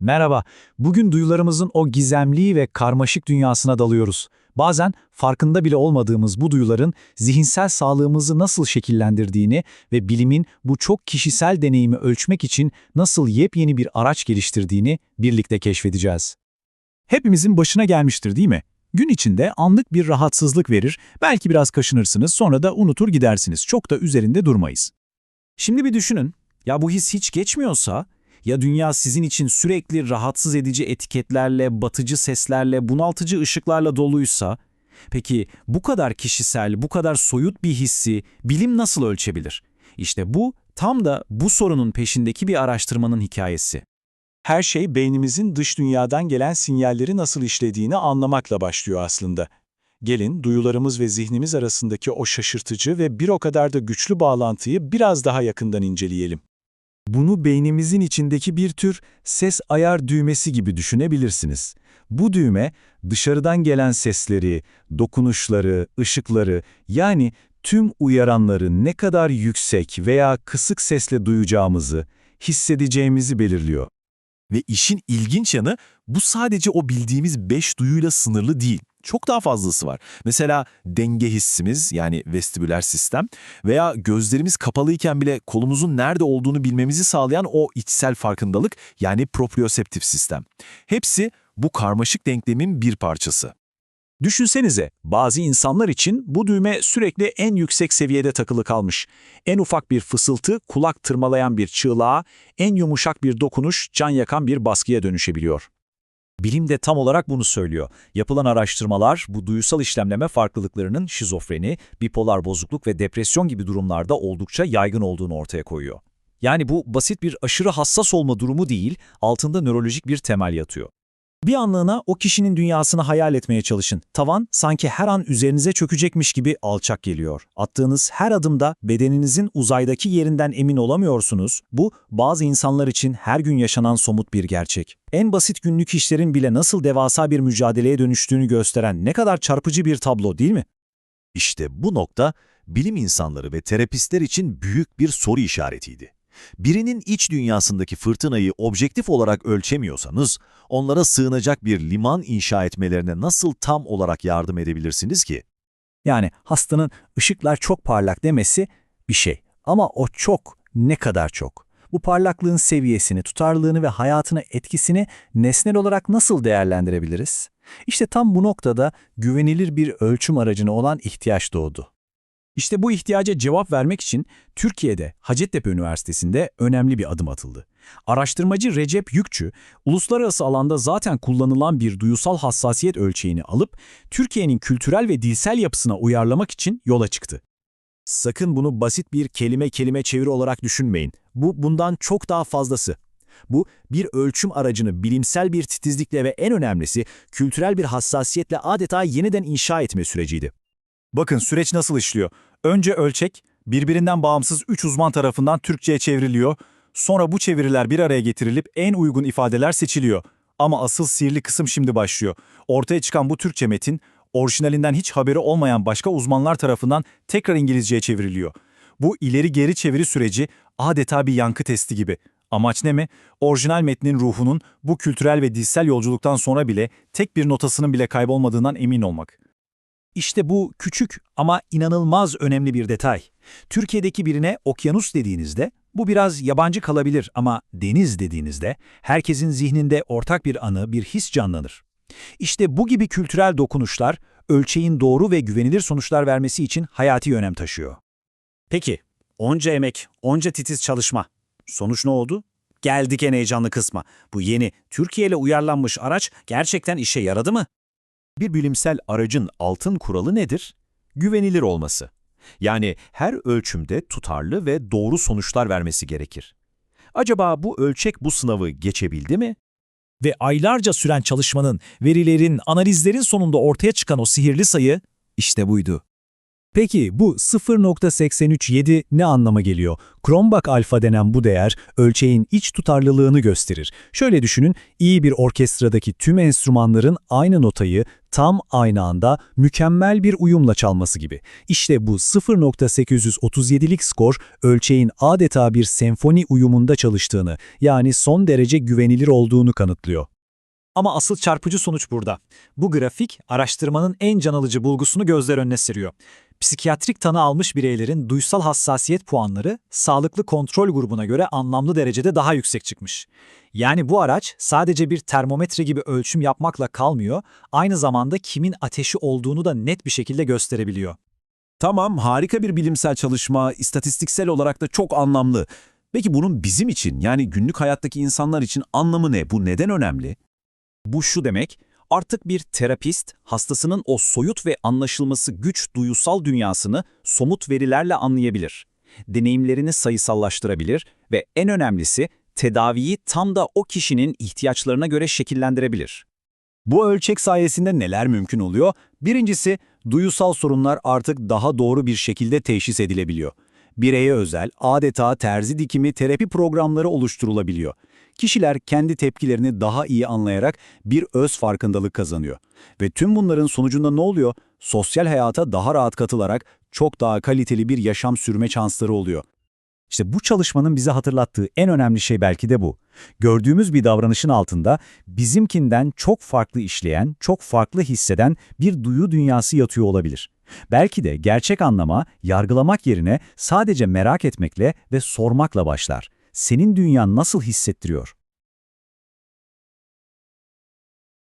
Merhaba, bugün duyularımızın o gizemli ve karmaşık dünyasına dalıyoruz. Bazen farkında bile olmadığımız bu duyuların zihinsel sağlığımızı nasıl şekillendirdiğini ve bilimin bu çok kişisel deneyimi ölçmek için nasıl yepyeni bir araç geliştirdiğini birlikte keşfedeceğiz. Hepimizin başına gelmiştir değil mi? Gün içinde anlık bir rahatsızlık verir, belki biraz kaşınırsınız sonra da unutur gidersiniz. Çok da üzerinde durmayız. Şimdi bir düşünün, ya bu his hiç geçmiyorsa, ya dünya sizin için sürekli rahatsız edici etiketlerle, batıcı seslerle, bunaltıcı ışıklarla doluysa, peki bu kadar kişisel, bu kadar soyut bir hissi bilim nasıl ölçebilir? İşte bu tam da bu sorunun peşindeki bir araştırmanın hikayesi. Her şey beynimizin dış dünyadan gelen sinyalleri nasıl işlediğini anlamakla başlıyor aslında. Gelin duyularımız ve zihnimiz arasındaki o şaşırtıcı ve bir o kadar da güçlü bağlantıyı biraz daha yakından inceleyelim. Bunu beynimizin içindeki bir tür ses ayar düğmesi gibi düşünebilirsiniz. Bu düğme dışarıdan gelen sesleri, dokunuşları, ışıkları yani tüm uyaranları ne kadar yüksek veya kısık sesle duyacağımızı, hissedeceğimizi belirliyor. Ve işin ilginç yanı bu sadece o bildiğimiz beş duyuyla sınırlı değil. Çok daha fazlası var. Mesela denge hissimiz yani vestibüler sistem veya gözlerimiz kapalıyken bile kolumuzun nerede olduğunu bilmemizi sağlayan o içsel farkındalık yani proprioseptif sistem. Hepsi bu karmaşık denklemin bir parçası. Düşünsenize, bazı insanlar için bu düğme sürekli en yüksek seviyede takılı kalmış. En ufak bir fısıltı, kulak tırmalayan bir çığlığa, en yumuşak bir dokunuş, can yakan bir baskıya dönüşebiliyor. Bilim de tam olarak bunu söylüyor. Yapılan araştırmalar bu duyusal işlemleme farklılıklarının şizofreni, bipolar bozukluk ve depresyon gibi durumlarda oldukça yaygın olduğunu ortaya koyuyor. Yani bu basit bir aşırı hassas olma durumu değil, altında nörolojik bir temel yatıyor. Bir anlığına o kişinin dünyasını hayal etmeye çalışın. Tavan sanki her an üzerinize çökecekmiş gibi alçak geliyor. Attığınız her adımda bedeninizin uzaydaki yerinden emin olamıyorsunuz. Bu bazı insanlar için her gün yaşanan somut bir gerçek. En basit günlük işlerin bile nasıl devasa bir mücadeleye dönüştüğünü gösteren ne kadar çarpıcı bir tablo değil mi? İşte bu nokta bilim insanları ve terapistler için büyük bir soru işaretiydi. Birinin iç dünyasındaki fırtınayı objektif olarak ölçemiyorsanız, onlara sığınacak bir liman inşa etmelerine nasıl tam olarak yardım edebilirsiniz ki? Yani hastanın ışıklar çok parlak demesi bir şey. Ama o çok, ne kadar çok? Bu parlaklığın seviyesini, tutarlılığını ve hayatına etkisini nesnel olarak nasıl değerlendirebiliriz? İşte tam bu noktada güvenilir bir ölçüm aracına olan ihtiyaç doğdu. İşte bu ihtiyaca cevap vermek için Türkiye'de Hacettepe Üniversitesi'nde önemli bir adım atıldı. Araştırmacı Recep Yükçü, uluslararası alanda zaten kullanılan bir duyusal hassasiyet ölçeğini alıp Türkiye'nin kültürel ve dilsel yapısına uyarlamak için yola çıktı. Sakın bunu basit bir kelime kelime çeviri olarak düşünmeyin. Bu bundan çok daha fazlası. Bu bir ölçüm aracını bilimsel bir titizlikle ve en önemlisi kültürel bir hassasiyetle adeta yeniden inşa etme süreciydi. Bakın süreç nasıl işliyor. Önce ölçek, birbirinden bağımsız 3 uzman tarafından Türkçe'ye çevriliyor. Sonra bu çeviriler bir araya getirilip en uygun ifadeler seçiliyor. Ama asıl sihirli kısım şimdi başlıyor. Ortaya çıkan bu Türkçe metin, orijinalinden hiç haberi olmayan başka uzmanlar tarafından tekrar İngilizceye çevriliyor. Bu ileri geri çeviri süreci adeta bir yankı testi gibi. Amaç ne mi? Orijinal metnin ruhunun bu kültürel ve dilsel yolculuktan sonra bile tek bir notasının bile kaybolmadığından emin olmak. İşte bu küçük ama inanılmaz önemli bir detay. Türkiye'deki birine okyanus dediğinizde bu biraz yabancı kalabilir ama deniz dediğinizde herkesin zihninde ortak bir anı, bir his canlanır. İşte bu gibi kültürel dokunuşlar ölçeğin doğru ve güvenilir sonuçlar vermesi için hayati önem taşıyor. Peki, onca emek, onca titiz çalışma. Sonuç ne oldu? Geldik en heyecanlı kısma. Bu yeni, Türkiye ile uyarlanmış araç gerçekten işe yaradı mı? Bir bilimsel aracın altın kuralı nedir? Güvenilir olması. Yani her ölçümde tutarlı ve doğru sonuçlar vermesi gerekir. Acaba bu ölçek bu sınavı geçebildi mi? Ve aylarca süren çalışmanın, verilerin, analizlerin sonunda ortaya çıkan o sihirli sayı işte buydu. Peki bu 0.837 ne anlama geliyor? Cronbach alfa denen bu değer ölçeğin iç tutarlılığını gösterir. Şöyle düşünün, iyi bir orkestradaki tüm enstrümanların aynı notayı tam aynı anda mükemmel bir uyumla çalması gibi. İşte bu 0.837'lik skor ölçeğin adeta bir senfoni uyumunda çalıştığını, yani son derece güvenilir olduğunu kanıtlıyor. Ama asıl çarpıcı sonuç burada. Bu grafik araştırmanın en can alıcı bulgusunu gözler önüne seriyor. Psikiyatrik tanı almış bireylerin duysal hassasiyet puanları sağlıklı kontrol grubuna göre anlamlı derecede daha yüksek çıkmış. Yani bu araç sadece bir termometre gibi ölçüm yapmakla kalmıyor, aynı zamanda kimin ateşi olduğunu da net bir şekilde gösterebiliyor. Tamam, harika bir bilimsel çalışma, istatistiksel olarak da çok anlamlı. Peki bunun bizim için, yani günlük hayattaki insanlar için anlamı ne? Bu neden önemli? Bu şu demek, artık bir terapist hastasının o soyut ve anlaşılması güç duyusal dünyasını somut verilerle anlayabilir. Deneyimlerini sayısallaştırabilir ve en önemlisi tedaviyi tam da o kişinin ihtiyaçlarına göre şekillendirebilir. Bu ölçek sayesinde neler mümkün oluyor? Birincisi, duyusal sorunlar artık daha doğru bir şekilde teşhis edilebiliyor. Bireye özel, adeta terzi dikimi terapi programları oluşturulabiliyor. Kişiler kendi tepkilerini daha iyi anlayarak bir öz farkındalık kazanıyor. Ve tüm bunların sonucunda ne oluyor? Sosyal hayata daha rahat katılarak çok daha kaliteli bir yaşam sürme şansları oluyor. İşte bu çalışmanın bize hatırlattığı en önemli şey belki de bu. Gördüğümüz bir davranışın altında bizimkinden çok farklı işleyen, çok farklı hisseden bir duyu dünyası yatıyor olabilir. Belki de gerçek anlama yargılamak yerine sadece merak etmekle ve sormakla başlar. Senin dünyan nasıl hissettiriyor?